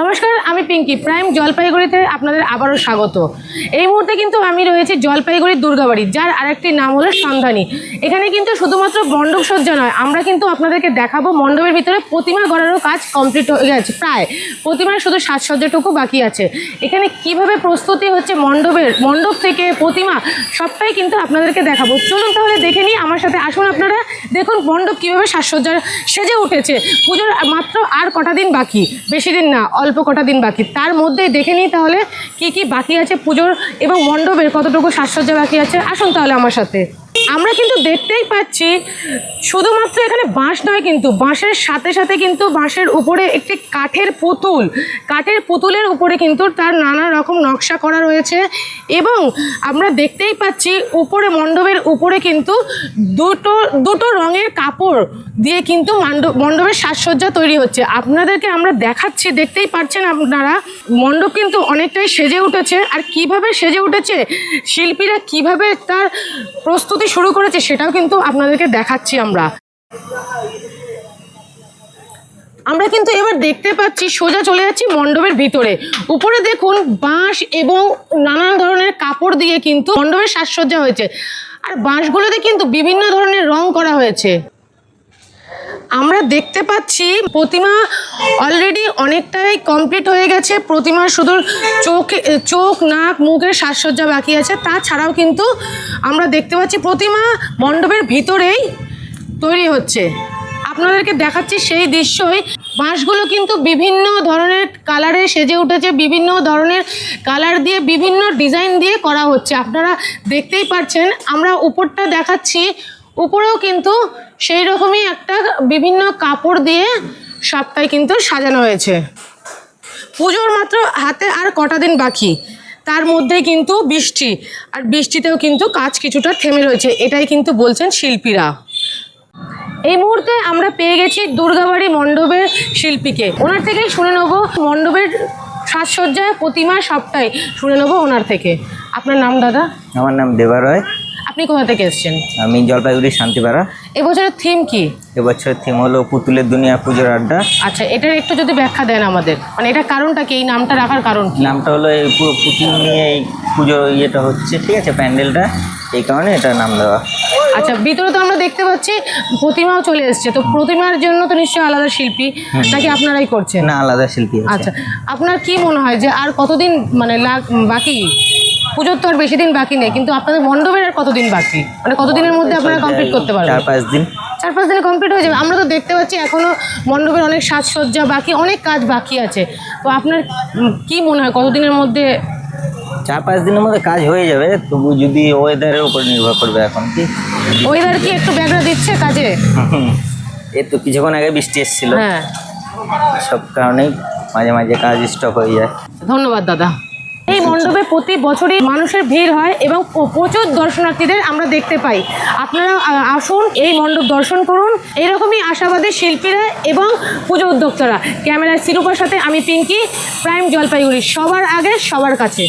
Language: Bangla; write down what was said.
নমস্কার, আমি পিঙ্কি প্রাইম জলপাইগুড়িতে আপনাদের আবারও স্বাগত। এই মুহূর্তে কিন্তু আমি রয়েছি জলপাইগুড়ির দুর্গাবাড়ি, যার আরেকটি নাম হলো সন্ধানী। এখানে কিন্তু শুধুমাত্র মণ্ডপ সজ্জা নয়, আমরা কিন্তু আপনাদেরকে দেখাবো মণ্ডপের ভিতরে প্রতিমা গড়ারও কাজ কমপ্লিট হয়ে গেছে, প্রায়। প্রতিমার শুধু সাজসজ্জাটুকু বাকি আছে। এখানে কীভাবে প্রস্তুতি হচ্ছে মণ্ডপের, মণ্ডপ থেকে প্রতিমা, সবটাই কিন্তু আপনাদেরকে দেখাবো। চলুন তাহলে দেখে নিই, আমার সাথে আসুন আপনারা। দেখুন মণ্ডপ কীভাবে সাজসজ্জা সেজে উঠেছে। পুজোর মাত্র আর কটা দিন বাকি, বেশি দিন না, অল্প কটা দিন বাকি। তার মধ্যেই দেখে নিই তাহলে কি কি বাকি আছে পুজোর এবং মণ্ডপের, কতটুকু সাজসজ্জা বাকি আছে। আসুন তাহলে আমার সাথে। আমরা কিন্তু দেখতেই পাচ্ছি শুধুমাত্র এখানে বাঁশ নয় কিন্তু, বাঁশের সাথে সাথে কিন্তু বাঁশের উপরে একটি কাঠের পুতুল। কাঠের পুতুলের উপরে কিন্তু তার নানা রকম নকশা করা রয়েছে এবং আমরা দেখতেই পাচ্ছি উপরে মণ্ডপের উপরে কিন্তু দুটো দুটো রঙের কাপড় দিয়ে কিন্তু মণ্ডপ, মণ্ডপের সাজসজ্জা তৈরি হচ্ছে। আপনাদেরকে আমরা দেখাচ্ছি, দেখতেই পাচ্ছেন আপনারা, মণ্ডপ কিন্তু অনেকটাই সেজে উঠেছে। আর কীভাবে সেজে উঠেছে? শিল্পীরা কীভাবে তার প্রস্তুতি শুরু করেছে সেটাও কিন্তু আপনাদেরকে দেখাচ্ছি আমরা। আমরা কিন্তু এবার দেখতে পাচ্ছি সোজা চলে যাচ্ছি মণ্ডপের ভিতরে। উপরে দেখুন বাঁশ এবং নানান ধরনের কাপড় দিয়ে কিন্তু মণ্ডপের সাজসজ্জা হয়েছে। আর বাঁশগুলোতে কিন্তু বিভিন্ন ধরনের রং করা হয়েছে। আমরা দেখতে পাচ্ছি প্রতিমা অলরেডি অনেকটাই কমপ্লিট হয়ে গেছে। প্রতিমার শুধু চোখ চোখ, নাক, মুখের সাজসজ্জা বাকি আছে। তাছাড়াও কিন্তু আমরা দেখতে পাচ্ছি প্রতিমা মণ্ডপের ভিতরেই তৈরি হচ্ছে। আপনাদেরকে দেখাচ্ছি সেই দৃশ্যই। বাঁশগুলো কিন্তু বিভিন্ন ধরনের কালারে সেজে উঠেছে, বিভিন্ন ধরনের কালার দিয়ে, বিভিন্ন ডিজাইন দিয়ে করা হচ্ছে। আপনারা দেখতেই পাচ্ছেন। আমরা উপরটা দেখাচ্ছি উপরেও কিন্তু সেই রকমই একটা বিভিন্ন কাপড় দিয়ে সবটাই কিন্তু সাজানো হয়েছে। পুজোর মাত্র হাতে আর কটা দিন বাকি। তার মধ্যেই কিন্তু বৃষ্টি, আর বৃষ্টিতেও কিন্তু কাজ কিছুটা থেমে রয়েছে, এটাই কিন্তু বলছেন শিল্পীরা। এই মুহূর্তে আমরা পেয়ে গেছি দুর্গাবাড়ি মণ্ডপের শিল্পীকে। ওনার থেকেই শুনে নেব, মণ্ডপের সাজসজ্জা প্রতিমা সবটাই শুনে নেব ওনার থেকে। আপনার নাম দাদা? আমার নাম দেবা রয় আপনি কোথা থেকে এসেছেন? আমি জলপাইগুড়ি শান্তিপাড়া। এবছরের থিম কি? এবছরের থিম হলো পুতুলের দুনিয়া পুজোর আড্ডা। আচ্ছা এটার একটু যদি ব্যাখ্যা দেন আমাদের। মানে এটা কারণটা কি? এই নামটা রাখার কারণ কি? নামটা হলো এই পুরো পুতুল নিয়ে এই পুজো ইয়েটা হচ্ছে ঠিক আছে প্যান্ডেলটা। এই কারণে এটা নাম দেওয়া। আচ্ছা ভিতরে তো আমরা দেখতে পাচ্ছি প্রতিমাও চলে এসছে। তো প্রতিমার জন্য তো নিশ্চয়ই আলাদা শিল্পী নাকি আপনারাই করছেন? না আলাদা শিল্পী আচ্ছা আপনার কি মনে হয় যে আর কতদিন মানে লাগ বাকি? পুজোর তো আর বেশি দিন বাকি নেই কিন্তু আপনাদের মণ্ডপের আর কতদিন বাকি? মানে কতদিনের মধ্যে আপনারা কমপ্লিট করতে পারবেন? চার পাঁচ দিন। চার পাঁচ দিনে কমপ্লিট হয়ে যাবে। আমরা তো দেখতে পাচ্ছি এখনও মণ্ডপের অনেক সাজসজ্জা বাকি অনেক কাজ বাকি আছে। তো আপনার কি মনে হয় কতদিনের মধ্যে? চার পাঁচ দিনের মধ্যে কাজ হয়ে যাবে তবু যদি ওয়েদারের উপর নির্ভর করবে এখন কি? ওয়েদার কি একটু ব্যাগরা দিচ্ছে কাজে? এই তো কিছুক্ষণ আগে বৃষ্টি এসেছিল। হ্যাঁ। সব কারণেই মাঝে মাঝে কাজ স্টপ হয়ে যায়। ধন্যবাদ দাদা। এই মণ্ডপে প্রতি বছরই মানুষের ভিড় হয় এবং প্রচুর দর্শনার্থীদের আমরা দেখতে পাই। আপনারা আসুন, এই মণ্ডপ দর্শন করুন। এরকমই আশাবাদী শিল্পীরা এবং পুজো উদ্যোক্তারা। ক্যামেরার শিরুপার সাথে আমি পিঙ্কি, প্রাইম জলপাইগুড়ি সবার আগে, সবার কাছে।